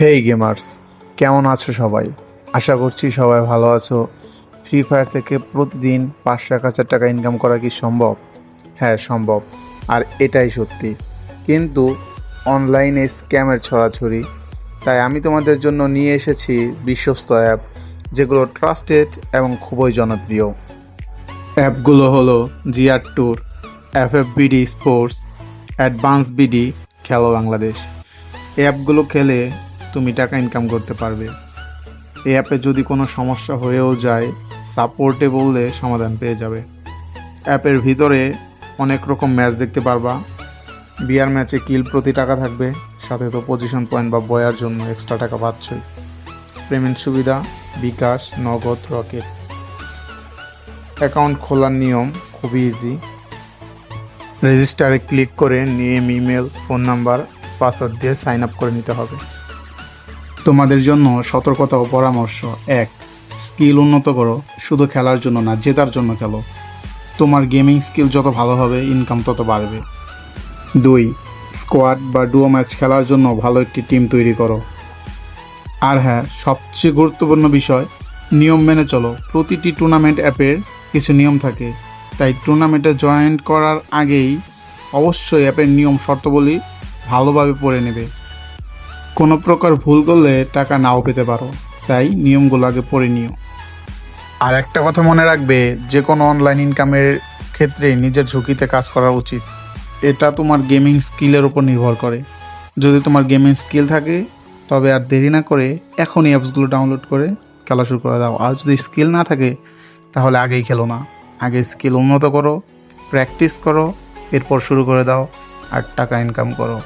হেই gamers কেমন আছো সবাই? আশা করছি সবাই ভালো আছো। ফ্রি ফায়ার থেকে প্রতিদিন পাঁচ টাকা হাজার টাকা ইনকাম করা কি সম্ভব? হ্যাঁ সম্ভব। আর এটাই সত্যি। কিন্তু অনলাইনে স্ক্যামের ছড়াছড়ি। তাই আমি তোমাদের জন্য নিয়ে এসেছি বিশ্বস্ত অ্যাপ যেগুলো ট্রাস্টেড এবং খুবই জনপ্রিয়। অ্যাপগুলো হলো GR tour F F BD sports advance BD Khelo Bangladesh. অ্যাপগুলো খেলে তুমি টাকা ইনকাম করতে পারবে। এই অ্যাপে যদি কোনো সমস্যা হয়েও যায় সাপোর্টে বললে সমাধান পেয়ে যাবে। অ্যাপের ভিতরে অনেক রকম ম্যাচ দেখতে পারবা। বিয়ার ম্যাচে কিল প্রতি টাকা থাকবে, সাথে তো পজিশন পয়েন্ট বা বয়ার জন্য এক্সট্রা টাকা পাচ্ছই। পেমেন্ট সুবিধা, বিকাশ, নগদ রকেট অ্যাকাউন্ট খোলার নিয়ম খুবই ইজি রেজিস্টারে ক্লিক করে name email phone number password দিয়ে সাইন আপ করে নিতে হবে। তোমাদের জন্য সতর্কতা ও পরামর্শ। এক, স্কিল উন্নত করো। শুধু খেলার জন্য না, জেতার জন্য খেলো। তোমার গেমিং স্কিল যত ভালো হবে ইনকাম তত বাড়বে। দুই স্কোয়াড বা ডুও ম্যাচ খেলার জন্য ভালো একটি টিম তৈরি করো। আর হ্যাঁ সবচেয়ে গুরুত্বপূর্ণ বিষয়, নিয়ম মেনে চলো। প্রতিটি টুর্নামেন্ট অ্যাপের কিছু নিয়ম থাকে। তাই টুর্নামেন্টে জয়েন করার আগেই অবশ্যই অ্যাপের নিয়ম শর্তাবলী ভালোভাবে পড়ে নেবে। কোনো প্রকার ভুল করলে টাকা নাও পেতে পারো। তাই নিয়মগুলো আগে পড়ে নিও। আর একটা কথা মনে রাখবে, যে কোনো অনলাইন ইনকামের ক্ষেত্রে নিজের ঝুঁকিতে কাজ করা উচিত। এটা তোমার গেমিং স্কিলের উপর নির্ভর করে। যদি তোমার গেমিং স্কিল থাকে, তবে আর দেরি না করে এখনই অ্যাপসগুলো ডাউনলোড করে খেলা শুরু করে দাও। আর যদি স্কিল না থাকে, তাহলে আগেই খেলো না। আগে স্কিল উন্নত করো প্র্যাকটিস করো, এরপর শুরু করে দাও। আর টাকা ইনকাম করো।